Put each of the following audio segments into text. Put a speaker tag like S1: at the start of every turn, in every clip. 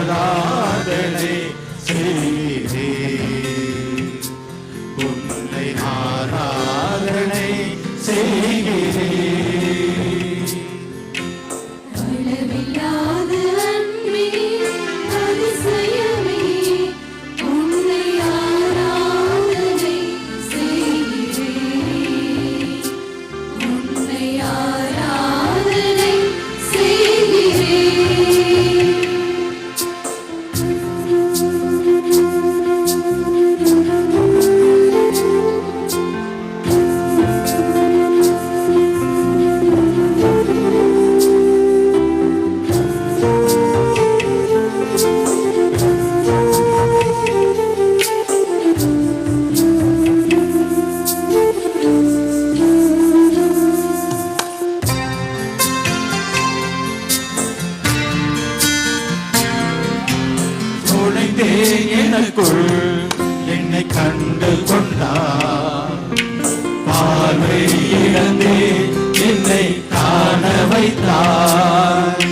S1: ஆராதனை கண்டேன் எனக்குள் என்னை கண்டு கொண்டார். பார்வை இழந்தே என்னை காண வைத்தார்.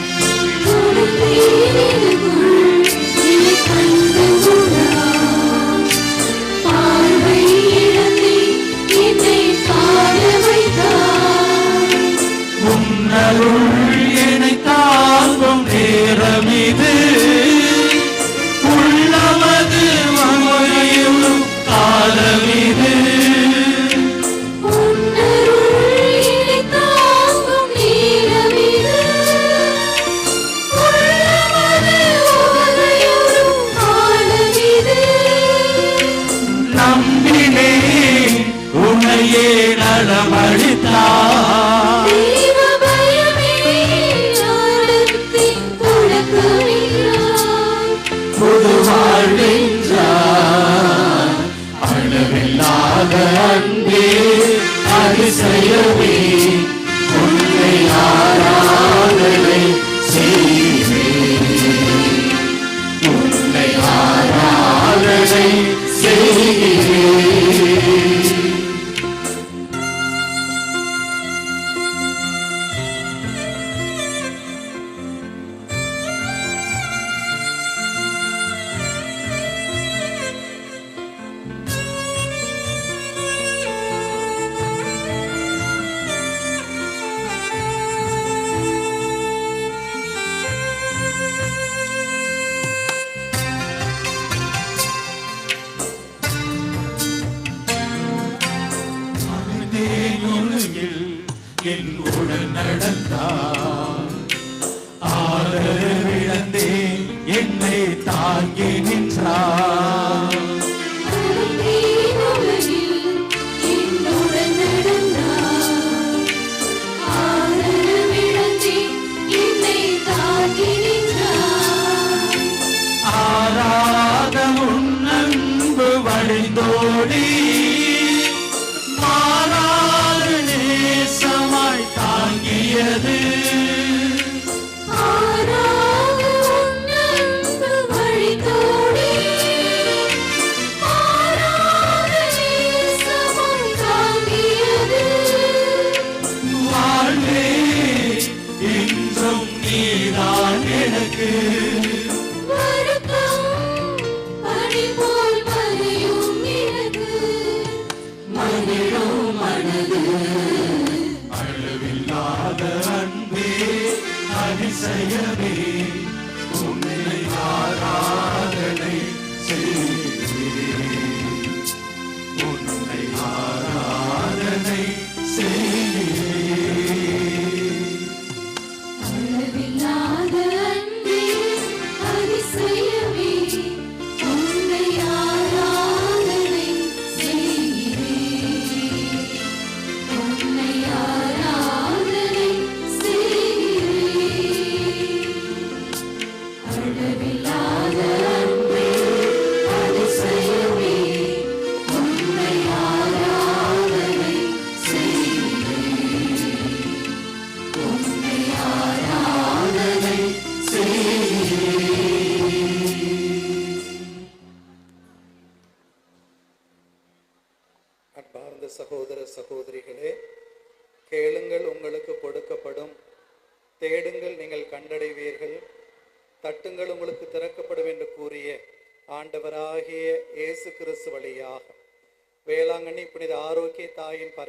S2: sing.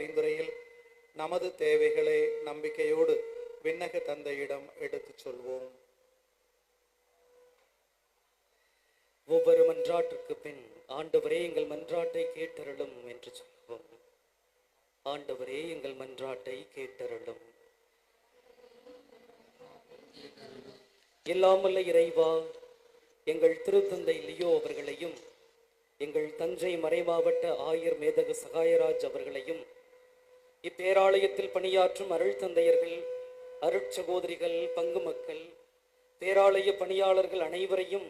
S2: பரிந்துரையில் நமது தேவைகளை நம்பிக்கையோடு விண்ணக தந்தையிடம் எடுத்துச் சொல்வோம்.
S3: ஒவ்வொரு மன்றாட்டிற்கு பின் ஆண்டவரே எங்கள் மன்றாட்டை கேட்டருளும் என்று சொல்வோம். ஆண்டவரே எங்கள் மன்றாட்டை கேட்டருளும். எல்லாமல்ல இறைவா எங்கள் திருத்தந்தை லியோ அவர்களையும் எங்கள் தஞ்சை மறைமாவட்ட ஆயர் மேதகு சகாயராஜ் அவர்களையும் இப்பேராலயத்தில் பணியாற்றும் அருள் தந்தையர்கள் அருட்சகோதரிகள் பங்கு மக்கள் பேராலய பணியாளர்கள் அனைவரையும்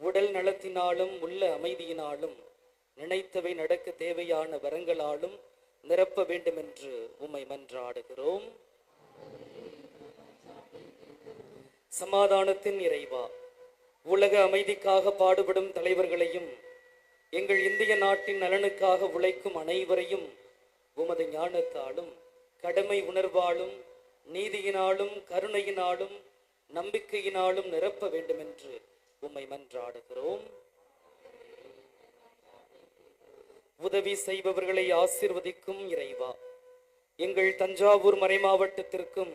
S3: உடல் நலத்தினாலும் உள்ள அமைதியினாலும் நினைத்தவை நடக்க தேவையான வரங்களாலும் நிரப்ப வேண்டும் என்று உம்மை மன்றாடுகிறோம். சமாதானத்தின் இறைவா உலக அமைதிக்காக பாடுபடும் தலைவர்களையும் எங்கள் இந்திய நாட்டின் நலனுக்காக உழைக்கும் அனைவரையும் உமது ஞானத்தாலும் கடமை உணர்வாலும் நீதியினாலும் கருணையினாலும் நம்பிக்கையினாலும் நிரப்ப வேண்டும் என்று உம்மை மன்றாடுகிறோம். உதவி செய்பவர்களை ஆசிர்வதிக்கும் இறைவா. எங்கள் தஞ்சாவூர் மறைமாவட்டத்திற்கும்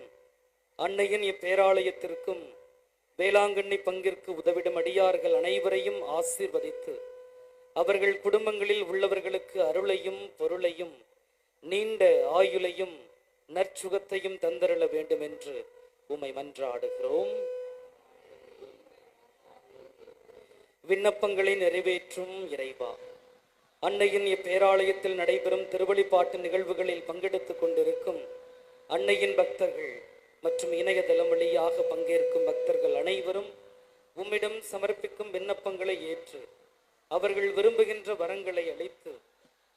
S3: அன்னையின் இப்பேராலயத்திற்கும் வேளாங்கண்ணி பங்கிற்கு உதவிடும் அடியார்கள் அனைவரையும் ஆசீர்வதித்து அவர்கள் குடும்பங்களில் உள்ளவர்களுக்கு அருளையும் பொருளையும் நீண்ட ஆயுளையும் நற்சுகத்தையும் தந்தருள வேண்டும் என்று உம்மை மன்றாடுகிறோம். விண்ணப்பங்களை நிறைவேற்றும் இறைவா. அன்னையின் இப்பேராலயத்தில் நடைபெறும் திருவழிப்பாட்டு நிகழ்வுகளில் பங்கெடுத்துக் கொண்டிருக்கும் அன்னையின் பக்தர்கள் மற்றும் இணையதளம் வழியாக பங்கேற்கும் பக்தர்கள் அனைவரும் உம்மிடம் சமர்ப்பிக்கும் விண்ணப்பங்களை ஏற்று அவர்கள் விரும்புகின்ற வரங்களை அளித்து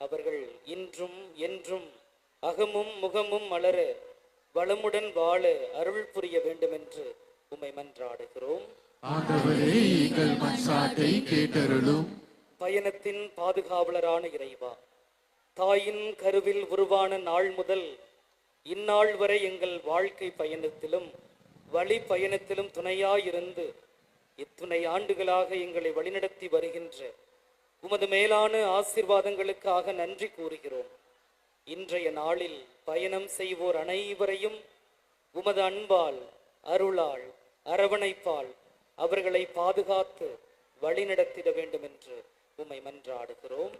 S3: அவர்கள் இன்றும் என்றும் அகமும் முகமும் மலர வளமுடன் வாழ அருள் புரிய வேண்டும் என்று உம்மை மன்றாடுகிறோம் பயணத்தின் பாதுகாவலரான இறைவா தாயின் கருவில் உருவான நாள் முதல் இந்நாள் வரை எங்கள் வாழ்க்கை பயணத்திலும் வழி பயணத்திலும் துணையாயிருந்து இத்துணை ஆண்டுகளாக எங்களை வழிநடத்தி வருகின்ற உமது மேலான ஆசீர்வாதங்களுக்காக நன்றி கூறுகிறோம். இன்றைய நாளில் பயணம் செய்வோர் அனைவரையும் உமது அன்பால் அருளால் அரவணைப்பால் அவர்களை பாதுகாத்து வழிநடத்திட வேண்டும் என்று உம்மை மன்றாடுகிறோம்.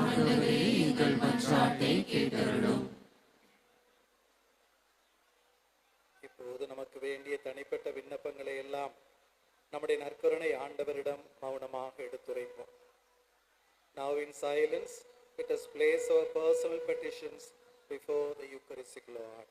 S1: ஆண்டவரே எங்கள் மன்றாட்டை கேட்டருளும்.
S2: இப்போது நமக்கு வேண்டிய தனிப்பட்ட விண்ணப்பங்களை எல்லாம் நம்முடைய நற்கருணை ஆண்டவரிடம் மௌனமாக எடுத்துரைப்போம். Now in silence, let us place our personal petitions before the Eucharistic Lord.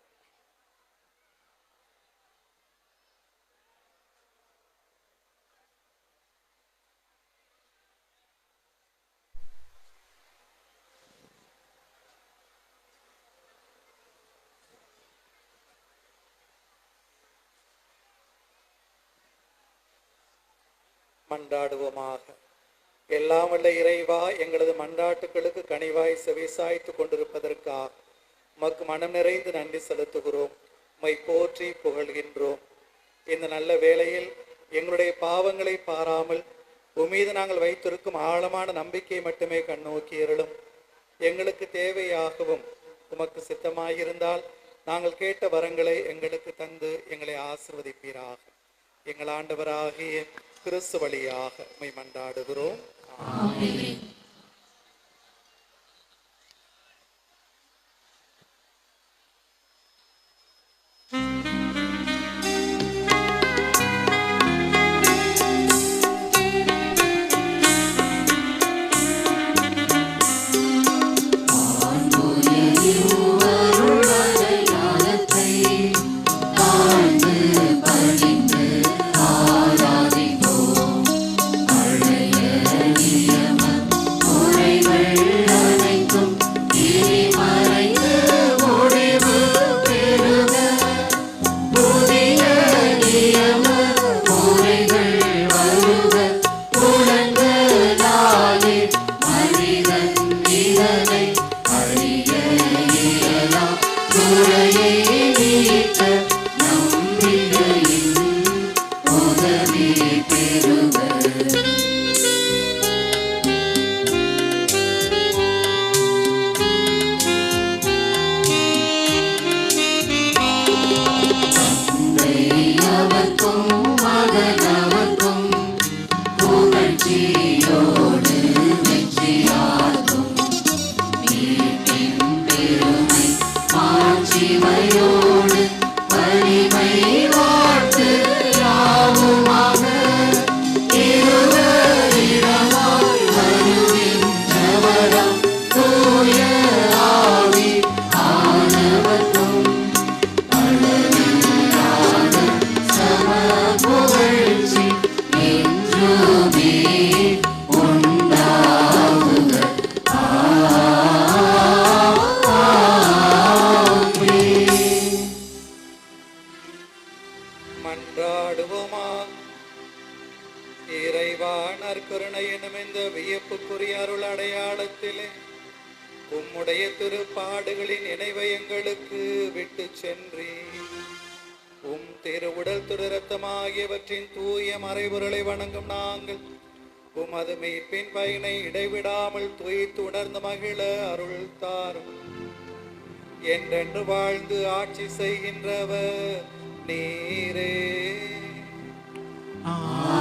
S2: மன்றாடுவோமாக எல்லாம் வல்ல இறைவா எங்களது மன்றாட்டுகளுக்கு கனிவாய் செவிசாய்த்து கொண்டிருப்பதற்காக உமக்கு மனம் நிறைந்து நன்றி செலுத்துகிறோம். உம்மை போற்றி புகழ்கின்றோம். இந்த நல்ல வேளையில் எங்களுடைய பாவங்களை பாராமல் உமீது நாங்கள் வைத்திருக்கும் ஆழமான நம்பிக்கையை மட்டுமே கண்ணோக்கி இருளும். எங்களுக்கு தேவையாகவும் உமக்கு சித்தமாயிருந்தால் நாங்கள் கேட்ட வரங்களை எங்களுக்கு தந்து எங்களை ஆசிர்வதிப்பீராக. எங்கள் ஆண்டவராகிய கிறிஸ்து வழியாக உண்மை மன்றாடுகிறோம்.
S4: Amen. vacío. அவற்றின் தூய
S2: மறைபொருளை வணங்கும் நாங்கள். உமது மீட்பின் பயனை இடைவிடாமல் துய்த்து உணர்ந்து மகிழ அருள் தாரும் என்றென்று வாழ்ந்து ஆட்சி செய்கின்றவர் நீரே.
S1: ஆ.